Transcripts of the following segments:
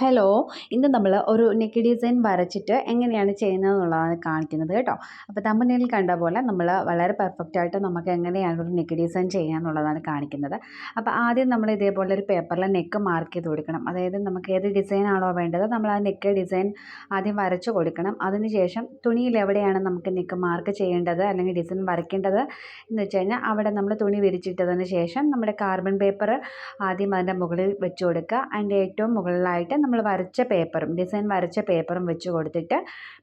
Hello ഇന്ന് നമ്മൾ ഒരു നെക്ക് ഡിസൈൻ വരച്ചിട്ട് എങ്ങനെയാണ് ചെയ്യുന്നത് എന്നുള്ളതാണ് കാണിക്കുന്നത് കേട്ടോ. അപ്പോൾ തമ്പനിയിൽ കണ്ട പോലെ നമ്മൾ വളരെ പെർഫെക്റ്റ് ആയിട്ട് നമുക്ക് എങ്ങനെയാണ് ഒരു നെക്ക് ഡിസൈൻ ചെയ്യുക എന്നുള്ളതാണ് കാണിക്കുന്നത്. അപ്പോൾ ആദ്യം നമ്മൾ ഇതേപോലെ ഒരു പേപ്പറിൽ നെക്ക് മാർക്ക് ചെയ്ത് കൊടുക്കണം. അതായത് നമുക്ക് ഏത് ഡിസൈനാണോ വേണ്ടത് നമ്മൾ ആ നെക്ക് ഡിസൈൻ ആദ്യം വരച്ച് കൊടുക്കണം. അതിനുശേഷം തുണിയിൽ എവിടെയാണ് നമുക്ക് നെക്ക് മാർക്ക് ചെയ്യേണ്ടത് അല്ലെങ്കിൽ ഡിസൈൻ വരയ്ക്കേണ്ടത് എന്ന് വെച്ച് കഴിഞ്ഞാൽ അവിടെ നമ്മൾ തുണി വിരിച്ചിട്ടതിന് ശേഷം നമ്മുടെ കാർബൺ പേപ്പർ ആദ്യം അതിന്റെ മുകളിൽ വെച്ച് കൊടുക്കുക. അതിന്റെ ഏറ്റവും മുകളിലായിട്ട് നമ്മൾ വരച്ച പേപ്പറും ഡിസൈൻ വരച്ച പേപ്പറും വെച്ച് കൊടുത്തിട്ട്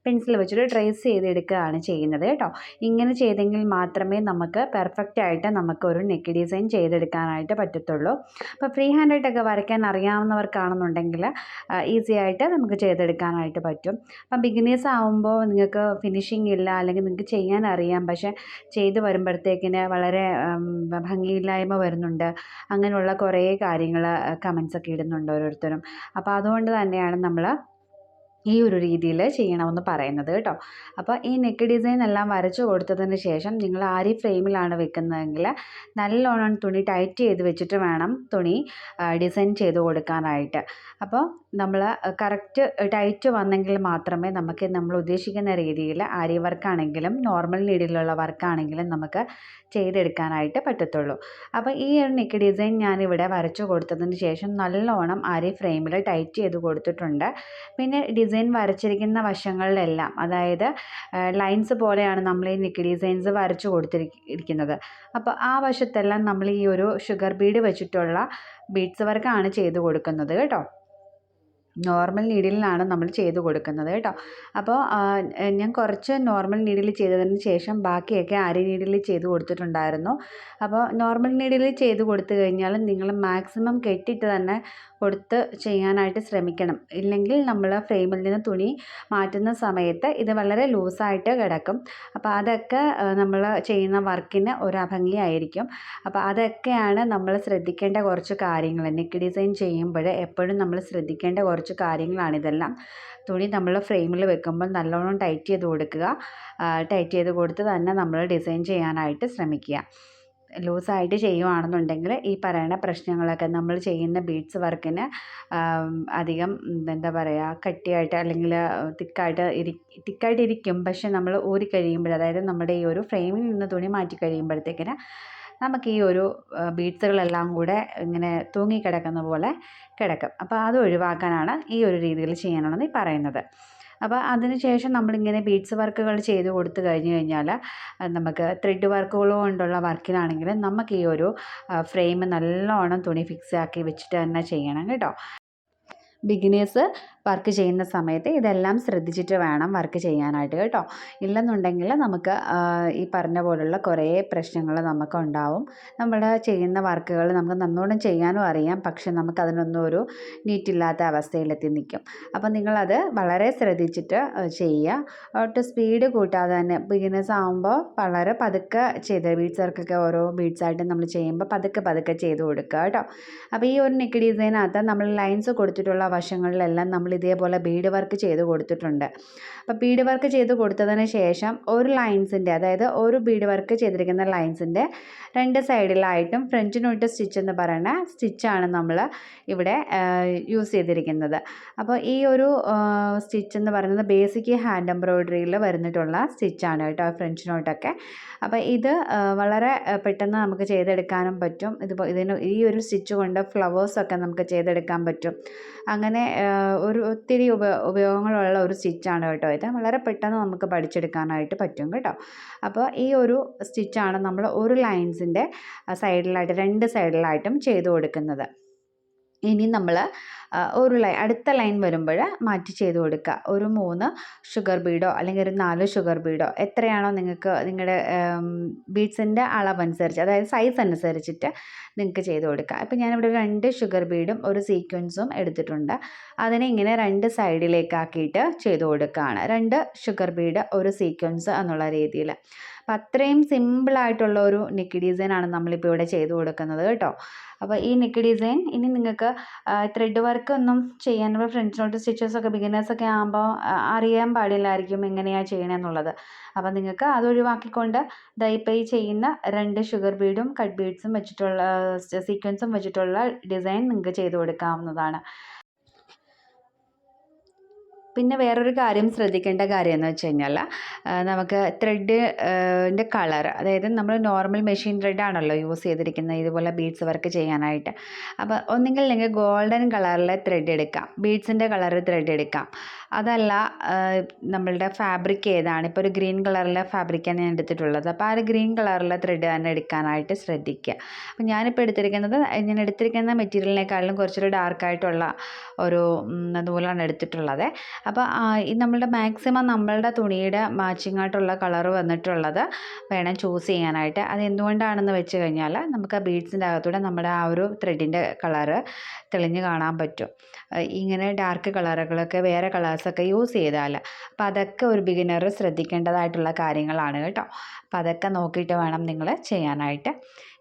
പെൻസിൽ വെച്ചിട്ട് ട്രേസ് ചെയ്തെടുക്കുകയാണ് ചെയ്യുന്നത് കേട്ടോ. ഇങ്ങനെ ചെയ്തെങ്കിൽ മാത്രമേ നമുക്ക് പെർഫെക്റ്റ് ആയിട്ട് നമുക്കൊരു നെക്ക് ഡിസൈൻ ചെയ്തെടുക്കാനായിട്ട് പറ്റത്തുള്ളൂ. അപ്പോൾ ഫ്രീ ഹാൻഡായിട്ടൊക്കെ വരയ്ക്കാൻ അറിയാവുന്നവർക്കാണെന്നുണ്ടെങ്കിൽ ഈസി ആയിട്ട് നമുക്ക് ചെയ്തെടുക്കാനായിട്ട് പറ്റും. അപ്പം ബിഗിനേഴ്സ് ആകുമ്പോൾ നിങ്ങൾക്ക് ഫിനിഷിംഗ് ഇല്ല അല്ലെങ്കിൽ നിങ്ങൾക്ക് ചെയ്യാൻ അറിയാം പക്ഷേ ചെയ്ത് വരുമ്പോഴത്തേക്കിന് വളരെ ഭംഗിയില്ലായ്മ വരുന്നുണ്ട്. അങ്ങനെയുള്ള കുറേ കാര്യങ്ങൾ കമൻസൊക്കെ ഇടുന്നുണ്ട് ഓരോരുത്തരും. അപ്പോൾ അതുകൊണ്ട് തന്നെയാണ് നമ്മൾ ഈ ഒരു രീതിയിൽ ചെയ്യണമെന്ന് പറയുന്നത് കേട്ടോ. അപ്പോൾ ഈ നെക്ക് ഡിസൈൻ എല്ലാം വരച്ചു കൊടുത്തതിന് ശേഷം നിങ്ങൾ ആരി ഫ്രെയിമിലാണ് വെക്കുന്നതെങ്കിൽ നല്ലോണം തുണി ടൈറ്റ് ചെയ്ത് വെച്ചിട്ട് വേണം തുണി ഡിസൈൻ ചെയ്ത് കൊടുക്കാനായിട്ട്. അപ്പോൾ നമ്മൾ കറക്റ്റ് ടൈറ്റ് വന്നെങ്കിൽ മാത്രമേ നമുക്ക് നമ്മൾ ഉദ്ദേശിക്കുന്ന രീതിയിൽ ആരി വർക്കാണെങ്കിലും നോർമൽ നീഡിലുള്ള വർക്കാണെങ്കിലും നമുക്ക് ചെയ്തെടുക്കാനായിട്ട് പറ്റത്തുള്ളൂ. അപ്പോൾ ഈ ഒരു നെക്ക് ഡിസൈൻ ഞാനിവിടെ വരച്ചു കൊടുത്തതിന് ശേഷം നല്ലോണം ആരി ഫ്രെയിമിൽ ടൈറ്റ് ചെയ്ത് കൊടുത്തിട്ടുണ്ട്. പിന്നെ ഡിസൈൻ വരച്ചിരിക്കുന്ന വശങ്ങളിലെല്ലാം അതായത് ലൈൻസ് പോലെയാണ് നമ്മൾ ഈ നിക്കി ഡിസൈൻസ് വരച്ചു കൊടുത്തിരിക്കുന്നത് അപ്പോൾ ആ വശത്തെല്ലാം നമ്മൾ ഈ ഒരു ഷുഗർ ബീഡ് വെച്ചിട്ടുള്ള ബീഡ്സ് വർക്കാണ് ചെയ്ത് കൊടുക്കുന്നത് കേട്ടോ. നോർമൽ നീഡിലാണ് നമ്മൾ ചെയ്ത് കൊടുക്കുന്നത് കേട്ടോ. അപ്പോൾ ഞാൻ കുറച്ച് നോർമൽ നീഡിൽ ചെയ്തതിന് ശേഷം ബാക്കിയൊക്കെ അരി നീഡിൽ ചെയ്ത് കൊടുത്തിട്ടുണ്ടായിരുന്നു. അപ്പോൾ നോർമൽ നീഡിൽ ചെയ്ത് കൊടുത്തു കഴിഞ്ഞാൽ നിങ്ങൾ മാക്സിമം കെട്ടിട്ട് തന്നെ കൊടുത്ത് ചെയ്യാനായിട്ട് ശ്രമിക്കണം. ഇല്ലെങ്കിൽ നമ്മൾ ഫ്രെയിമിൽ നിന്ന് തുണി മാറ്റുന്ന സമയത്ത് ഇത് വളരെ ലൂസായിട്ട് കിടക്കും. അപ്പോൾ അതൊക്കെ നമ്മൾ ചെയ്യുന്ന വർക്കിന് ഒരു അഭംഗിയായിരിക്കും. അപ്പോൾ അതൊക്കെയാണ് നമ്മൾ ശ്രദ്ധിക്കേണ്ട കുറച്ച് കാര്യങ്ങൾ. നെക്ക് ഡിസൈൻ ചെയ്യുമ്പോൾ എപ്പോഴും നമ്മൾ ശ്രദ്ധിക്കേണ്ട കുറച്ച് കാര്യങ്ങളാണിതെല്ലാം തുണി നമ്മൾ ഫ്രെയിമിൽ വെക്കുമ്പോൾ നല്ലോണം ടൈറ്റ് ചെയ്ത് കൊടുക്കുക. ടൈറ്റ് ചെയ്ത് കൊടുത്ത് തന്നെ നമ്മൾ ഡിസൈൻ ചെയ്യാനായിട്ട് ശ്രമിക്കുക. ലൂസായിട്ട് ചെയ്യുവാണെന്നുണ്ടെങ്കിൽ ഈ പറയുന്ന പ്രശ്നങ്ങളൊക്കെ നമ്മൾ ചെയ്യുന്ന ബീഡ്സ് വർക്കിന് അധികം എന്താ പറയുക കട്ടിയായിട്ട് അല്ലെങ്കിൽ തിക്കായിട്ട് ഇരി തിക്കായിട്ട് ഇരിക്കും പക്ഷെ നമ്മൾ ഊരി കഴിയുമ്പോൾ അതായത് നമ്മുടെ ഈ ഒരു ഫ്രെയിമിൽ നിന്ന് തുണി മാറ്റി കഴിയുമ്പോഴത്തേക്കിന് നമുക്ക് ഈ ഒരു ബീഡ്സുകളെല്ലാം കൂടെ ഇങ്ങനെ തൂങ്ങിക്കിടക്കുന്ന പോലെ കിടക്കും. അപ്പോൾ അത് ഒഴിവാക്കാനാണ് ഈ ഒരു രീതിയിൽ ചെയ്യണമെന്ന് പറയുന്നത്. അപ്പോൾ അതിനുശേഷം നമ്മളിങ്ങനെ ബീഡ്സ് വർക്കുകൾ ചെയ്ത് കൊടുത്തു കഴിഞ്ഞ് കഴിഞ്ഞാൽ നമുക്ക് ത്രെഡ് വർക്കുകൾ കൊണ്ടുള്ള വർക്കിനാണെങ്കിൽ നമുക്ക് ഈ ഒരു ഫ്രെയിം നല്ലോണം തുണി ഫിക്സ് ആക്കി വെച്ചിട്ട് തന്നെ ചെയ്യണം കേട്ടോ. ബിഗിനേഴ്സ് വർക്ക് ചെയ്യുന്ന സമയത്ത് ഇതെല്ലാം ശ്രദ്ധിച്ചിട്ട് വേണം വർക്ക് ചെയ്യാനായിട്ട് കേട്ടോ. ഇല്ലെന്നുണ്ടെങ്കിൽ നമുക്ക് ഈ പറഞ്ഞ പോലുള്ള കുറേ പ്രശ്നങ്ങൾ നമുക്ക് ഉണ്ടാവും നമ്മൾ ചെയ്യുന്ന വർക്കുകൾ നമുക്ക് നന്നോണം ചെയ്യാനും അറിയാം. പക്ഷെ നമുക്ക് അതിനൊന്നും ഒരു നീറ്റില്ലാത്ത അവസ്ഥയിലെത്തി നിൽക്കും. അപ്പോൾ നിങ്ങളത് വളരെ ശ്രദ്ധിച്ചിട്ട് ചെയ്യുക. ഒട്ട് സ്പീഡ് കൂട്ടാതെ തന്നെ ബിഗിനേഴ്സ് ആകുമ്പോൾ വളരെ പതുക്കെ ചെയ്ത് ബീഡ്സ് വർക്കൊക്കെ ഓരോ ബീഡ്സായിട്ട് നമ്മൾ ചെയ്യുമ്പോൾ പതുക്കെ പതുക്കെ ചെയ്ത് കൊടുക്കുക കേട്ടോ. അപ്പോൾ ഈ ഒരു നെക്ക് ഡിസൈനകത്ത് നമ്മൾ ലൈൻസ് കൊടുത്തിട്ടുള്ള വശങ്ങളിലെല്ലാം നമ്മൾ ഇതേപോലെ ബീഡ് വർക്ക് ചെയ്ത് കൊടുത്തിട്ടുണ്ട്. അപ്പോൾ ബീഡ് വർക്ക് ചെയ്ത് കൊടുത്തതിന് ശേഷം ഒരു ലൈൻസിന്റെ അതായത് ഒരു ബീഡ് വർക്ക് ചെയ്തിരിക്കുന്ന ലൈൻസിന്റെ രണ്ട് സൈഡിലായിട്ടും ഫ്രഞ്ച് നോട്ട് സ്റ്റിച്ച് എന്ന് പറയുന്ന സ്റ്റിച്ചാണ് നമ്മൾ ഇവിടെ യൂസ് ചെയ്തിരിക്കുന്നത്. അപ്പോൾ ഈ ഒരു സ്റ്റിച്ച് എന്ന് പറയുന്നത് ബേസിക് ഹാൻഡ് എംബ്രോയ്ഡറിയിൽ വരുന്നിട്ടുള്ള സ്റ്റിച്ചാണ് കേട്ടോ ഫ്രഞ്ച് നോട്ടൊക്കെ അപ്പോൾ ഇത് വളരെ പെട്ടെന്ന് നമുക്ക് ചെയ്തെടുക്കാനും പറ്റും. ഇതിപ്പോൾ ഇതിന് ഈ ഒരു സ്റ്റിച്ച് കൊണ്ട് ഫ്ലവേഴ്സൊക്കെ നമുക്ക് ചെയ്തെടുക്കാൻ പറ്റും. അങ്ങനെ ഒരു ഒത്തിരി ഉപ ഉപയോഗങ്ങളുള്ള ഒരു സ്റ്റിച്ചാണ് കേട്ടോ ഇത്. വളരെ പെട്ടെന്ന് നമുക്ക് പഠിച്ചെടുക്കാനായിട്ട് പറ്റും കേട്ടോ. അപ്പോൾ ഈ ഒരു സ്റ്റിച്ചാണ് നമ്മൾ ഒരു ലൈൻസിന്റെ സൈഡിലായിട്ട് രണ്ട് സൈഡിലായിട്ടും ചെയ്തു കൊടുക്കുന്നത്. ഇനി നമ്മൾ ഒരു ലൈൻ അടുത്ത ലൈൻ വരുമ്പോൾ മാറ്റി ചെയ്ത് കൊടുക്കുക ഒരു മൂന്ന് ഷുഗർ ബീഡോ അല്ലെങ്കിൽ ഒരു നാല് ഷുഗർ ബീഡോ എത്രയാണോ നിങ്ങൾക്ക് നിങ്ങളുടെ ബീഡ്സിന്റെ അളവനുസരിച്ച് അതായത് സൈസ് അനുസരിച്ചിട്ട് നിങ്ങൾക്ക് ചെയ്ത് കൊടുക്കുക അപ്പോൾ ഞാനിവിടെ രണ്ട് ഷുഗർ ബീഡും ഒരു സീക്വൻസും എടുത്തിട്ടുണ്ട്. അതിനെ ഇങ്ങനെ രണ്ട് സൈഡിലേക്കാക്കിയിട്ട് ചെയ്ത് കൊടുക്കുകയാണ് രണ്ട് ഷുഗർ ബീഡ് ഒരു സീക്വൻസ് എന്നുള്ള രീതിയിൽ അപ്പം അത്രയും സിമ്പിളായിട്ടുള്ള ഒരു നെക്ക് ഡിസൈനാണ് നമ്മളിപ്പോൾ ഇവിടെ ചെയ്ത് കൊടുക്കുന്നത് കേട്ടോ. അപ്പോൾ ഈ നെക്ക് ഡിസൈൻ ഇനി നിങ്ങൾക്ക് ത്രെഡ് വർക്ക് ഒന്നും ചെയ്യാൻ ഫ്രണ്ട്സ് നോട്ട് സ്റ്റിച്ചസൊക്കെ ബിഗിനേഴ്സൊക്കെ ആകുമ്പോൾ അറിയാൻ പാടില്ലായിരിക്കും എങ്ങനെയാണ് ചെയ്യണമെന്നുള്ളത് അപ്പോൾ നിങ്ങൾക്ക് അത് ഒഴിവാക്കിക്കൊണ്ട് ദാ ഈ ചെയ്യുന്ന രണ്ട് ഷുഗർ ബീഡും കട്ട് ബീഡ്സും വെച്ചിട്ടുള്ള സീക്വൻസും വെച്ചിട്ടുള്ള ഡിസൈൻ നിങ്ങൾക്ക് ചെയ്ത് കൊടുക്കാവുന്നതാണ്. പിന്നെ വേറൊരു കാര്യം ശ്രദ്ധിക്കേണ്ട കാര്യം എന്ന് വെച്ച് കഴിഞ്ഞാൽ നമുക്ക് ത്രെഡിന്റെ കളർ അതായത് നമ്മൾ നോർമൽ മെഷീൻ ത്രെഡ് ആണല്ലോ യൂസ് ചെയ്തിരിക്കുന്നത് ഇതുപോലെ ബീഡ്സ് വർക്ക് ചെയ്യാനായിട്ട്. അപ്പോൾ ഒന്നുകിൽ നിങ്ങൾക്ക് ഗോൾഡൻ കളറിലെ ത്രെഡ് എടുക്കാം. ബീഡ്സിന്റെ കളർ ത്രെഡ് എടുക്കാം. അതല്ല നമ്മളുടെ ഫാബ്രിക് ഏതാണ്? ഇപ്പോൾ ഒരു ഗ്രീൻ കളറിലെ ഫാബ്രിക്കാണ് ഞാൻ എടുത്തിട്ടുള്ളത്. അപ്പോൾ ആ ഗ്രീൻ കളറിലെ ത്രെഡ് തന്നെ എടുക്കാനായിട്ട് ശ്രദ്ധിക്കുക. അപ്പോൾ ഞാനിപ്പോൾ എടുത്തിരിക്കുന്നത് ഞാൻ എടുത്തിരിക്കുന്ന മെറ്റീരിയലിനേക്കാളും കുറച്ചൊരു ഡാർക്കായിട്ടുള്ള ഒരു അതുപോലെയാണ് എടുത്തിട്ടുള്ളത്. അപ്പോൾ ഈ നമ്മളുടെ മാക്സിമം നമ്മളുടെ തുണിയുടെ മാച്ചിങ് ആയിട്ടുള്ള കളർ വന്നിട്ടുള്ളത് വേണം ചൂസ് ചെയ്യാനായിട്ട്. അത് എന്തുകൊണ്ടാണെന്ന് വെച്ച് കഴിഞ്ഞാൽ നമുക്ക് ആ ബീഡ്സിന്റെ അകത്തൂടെ നമ്മുടെ ആ ഒരു ത്രെഡിന്റെ കളറ് തെളിഞ്ഞ് കാണാൻ പറ്റും. ഇങ്ങനെ ഡാർക്ക് കളറുകളൊക്കെ വേറെ കളേഴ്സൊക്കെ യൂസ് ചെയ്താൽ അപ്പം അതൊക്കെ ഒരു ബിഗിനർ ശ്രദ്ധിക്കേണ്ടതായിട്ടുള്ള കാര്യങ്ങളാണ് കേട്ടോ. അപ്പം അതൊക്കെ നോക്കിയിട്ട് വേണം നിങ്ങൾ ചെയ്യാനായിട്ട്.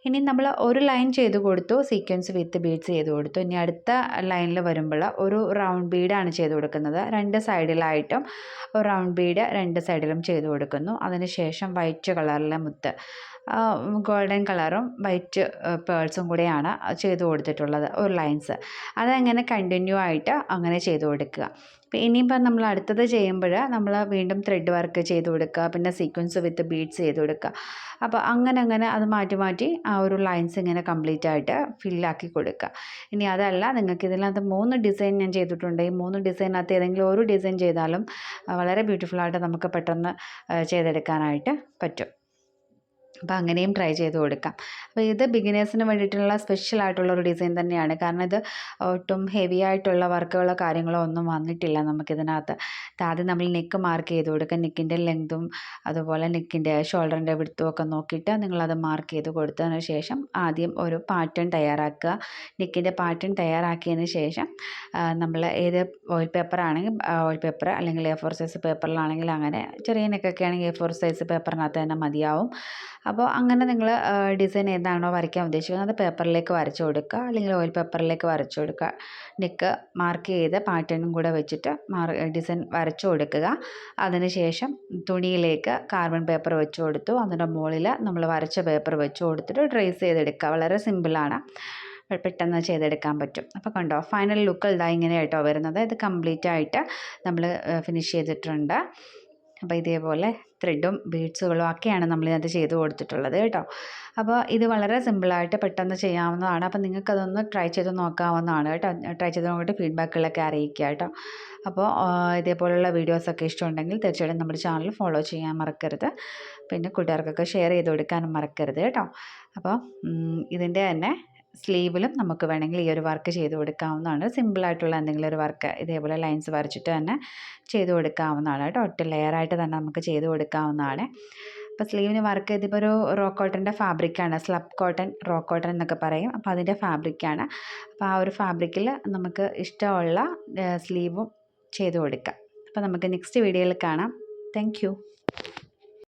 ഇനി നമ്മൾ ഒരു ലൈൻ ചെയ്ത് കൊടുത്തു സീക്വൻസ് വിത്ത് ബീഡ്സ് ചെയ്ത് കൊടുത്തു. ഇനി അടുത്ത ലൈനിൽ വരുമ്പോൾ ഒരു റൗണ്ട് ബീഡാണ് ചെയ്ത് കൊടുക്കുന്നത്. രണ്ട് സൈഡിലായിട്ടും ഒരു റൗണ്ട് ബീഡ് രണ്ട് സൈഡിലും ചെയ്ത് കൊടുക്കുന്നു. അതിനുശേഷം വൈറ്റ് കളറിലെ മുത്ത്. ഗോൾഡൻ കളറും വൈറ്റ് പേൾസും കൂടെയാണ് ചെയ്ത് കൊടുത്തിട്ടുള്ളത് ഒരു ലൈൻസ്. അതങ്ങനെ കണ്ടിന്യൂ ആയിട്ട് അങ്ങനെ ചെയ്ത് കൊടുക്കുക. ഇനിയിപ്പോൾ നമ്മൾ അടുത്തത് ചെയ്യുമ്പോൾ നമ്മൾ വീണ്ടും ത്രെഡ് വർക്ക് ചെയ്ത് കൊടുക്കുക പിന്നെ സീക്വൻസ് വിത്ത് ബീഡ്സ് ചെയ്ത് കൊടുക്കുക. അപ്പോൾ അങ്ങനെ അങ്ങനെ അത് മാറ്റി മാറ്റി ആ ഒരു ലൈൻസ് ഇങ്ങനെ കംപ്ലീറ്റ് ആയിട്ട് ഫില്ലാക്കി കൊടുക്കുക. ഇനി അതല്ല നിങ്ങൾക്ക് ഇതിനകത്ത് മൂന്ന് ഡിസൈൻ ഞാൻ ചെയ്തിട്ടുണ്ട്. ഈ മൂന്ന് ഡിസൈനകത്ത് ഏതെങ്കിലും ഒരു ഡിസൈൻ ചെയ്താലും വളരെ ബ്യൂട്ടിഫുൾ ആയിട്ട് നമുക്ക് പെട്ടെന്ന് ചെയ്തെടുക്കാനായിട്ട് പറ്റും. അപ്പോൾ അങ്ങനെയും ട്രൈ ചെയ്ത് കൊടുക്കാം. അപ്പോൾ ഇത് ബിഗിനേഴ്സിന് വേണ്ടിയിട്ടുള്ള സ്പെഷ്യൽ ആയിട്ടുള്ള ഒരു ഡിസൈൻ തന്നെയാണ്. കാരണം ഇത് ഒട്ടും ഹെവി ആയിട്ടുള്ള വർക്കുകളോ കാര്യങ്ങളോ ഒന്നും വന്നിട്ടില്ല നമുക്കിതിനകത്ത്. ആദ്യം നമ്മൾ നെക്ക് മാർക്ക് ചെയ്ത് കൊടുക്കുക. നെക്കിന്റെ ലെങ്തും അതുപോലെ നെക്കിന്റെ ഷോൾഡറിന്റെ വിടുത്തും ഒക്കെ നോക്കിയിട്ട് നിങ്ങളത് മാർക്ക് ചെയ്ത് കൊടുത്തതിന് ശേഷം ആദ്യം ഒരു പാറ്റേൺ തയ്യാറാക്കുക. നെക്കിന്റെ പാറ്റേൺ തയ്യാറാക്കിയതിന് ശേഷം നമ്മൾ ഏത് ഓയിൽ പേപ്പർ ആണെങ്കിൽ ഓയിൽ പേപ്പർ അല്ലെങ്കിൽ എ ഫോർ സൈസ് പേപ്പറിലാണെങ്കിൽ അങ്ങനെ ചെറിയ നെക്കൊക്കെ ആണെങ്കിൽ എ ഫോർ സൈസ് പേപ്പറിനകത്ത് തന്നെ മതിയാവും. അപ്പോൾ അങ്ങനെ നിങ്ങൾ ഡിസൈൻ ഏതാണോ വരയ്ക്കാൻ ഉദ്ദേശിക്കുന്നത് അത് പേപ്പറിലേക്ക് വരച്ചു കൊടുക്കുക അല്ലെങ്കിൽ ഓയിൽ പേപ്പറിലേക്ക് വരച്ചു കൊടുക്കുക. നെക്ക് മാർക്ക് ചെയ്ത് പാറ്റേണും കൂടെ വെച്ചിട്ട് ഡിസൈൻ വരച്ചു കൊടുക്കുക. അതിനുശേഷം തുണിയിലേക്ക് കാർബൺ പേപ്പർ വെച്ച് കൊടുത്തു. അതിന്റെ മുകളിൽ നമ്മൾ വരച്ച പേപ്പർ വെച്ച് കൊടുത്തിട്ട് ട്രേസ് ചെയ്തെടുക്കുക. വളരെ സിമ്പിളാണ് പെട്ടെന്ന് ചെയ്തെടുക്കാൻ പറ്റും. അപ്പോൾ കണ്ടോ ഫൈനൽ ലുക്ക് ഇതാ ഇങ്ങനെ കേട്ടോ വരുന്നത്. ഇത് കംപ്ലീറ്റ് ആയിട്ട് നമ്മൾ ഫിനിഷ് ചെയ്തിട്ടുണ്ട്. അപ്പോൾ ഇതേപോലെ ത്രെഡും ബീഡ്സുകളും ഒക്കെയാണ് നമ്മളിതിനകത്ത് ചെയ്ത് കൊടുത്തിട്ടുള്ളത് കേട്ടോ. അപ്പോൾ ഇത് വളരെ സിമ്പിളായിട്ട് പെട്ടെന്ന് ചെയ്യാവുന്നതാണ്. അപ്പോൾ നിങ്ങൾക്കതൊന്ന് ട്രൈ ചെയ്ത് നോക്കാവുന്നതാണ് കേട്ടോ. ട്രൈ ചെയ്ത് നോക്കിയിട്ട് ഫീഡ്ബാക്കുകളൊക്കെ അറിയിക്കുക കേട്ടോ. അപ്പോൾ ഇതേപോലുള്ള വീഡിയോസൊക്കെ ഇഷ്ടമുണ്ടെങ്കിൽ തീർച്ചയായിട്ടും നമ്മുടെ ചാനൽ ഫോളോ ചെയ്യാൻ മറക്കരുത്. പിന്നെ കൂട്ടുകാർക്കൊക്കെ ഷെയർ ചെയ്ത് കൊടുക്കാനും മറക്കരുത് കേട്ടോ. അപ്പോൾ ഇതിന്റെ തന്നെ സ്ലീവിലും നമുക്ക് വേണമെങ്കിൽ ഈ ഒരു വർക്ക് ചെയ്ത് കൊടുക്കാവുന്നതാണ്. സിമ്പിളായിട്ടുള്ള എന്തെങ്കിലും ഒരു വർക്ക് ഇതേപോലെ ലൈൻസ് വരച്ചിട്ട് തന്നെ ചെയ്ത് കൊടുക്കാവുന്നതാണ് കേട്ടോ. ഒറ്റ ലെയറായിട്ട് തന്നെ നമുക്ക് ചെയ്ത് കൊടുക്കാവുന്നതാണ്. അപ്പോൾ സ്ലീവിന് വർക്ക് ഇതിപ്പോൾ ഒരു റോ കോട്ടന്റെ ഫാബ്രിക്കാണ് സ്ലബ് കോട്ടൺ റോ കോട്ടൺ എന്നൊക്കെ പറയും. അപ്പോൾ അതിന്റെ ഫാബ്രിക്കാണ് അപ്പോൾ ആ ഒരു ഫാബ്രിക്കിൽ നമുക്ക് ഇഷ്ടമുള്ള സ്ലീവും ചെയ്ത് കൊടുക്കാം. അപ്പോൾ നമുക്ക് നെക്സ്റ്റ് വീഡിയോയിൽ കാണാം. താങ്ക്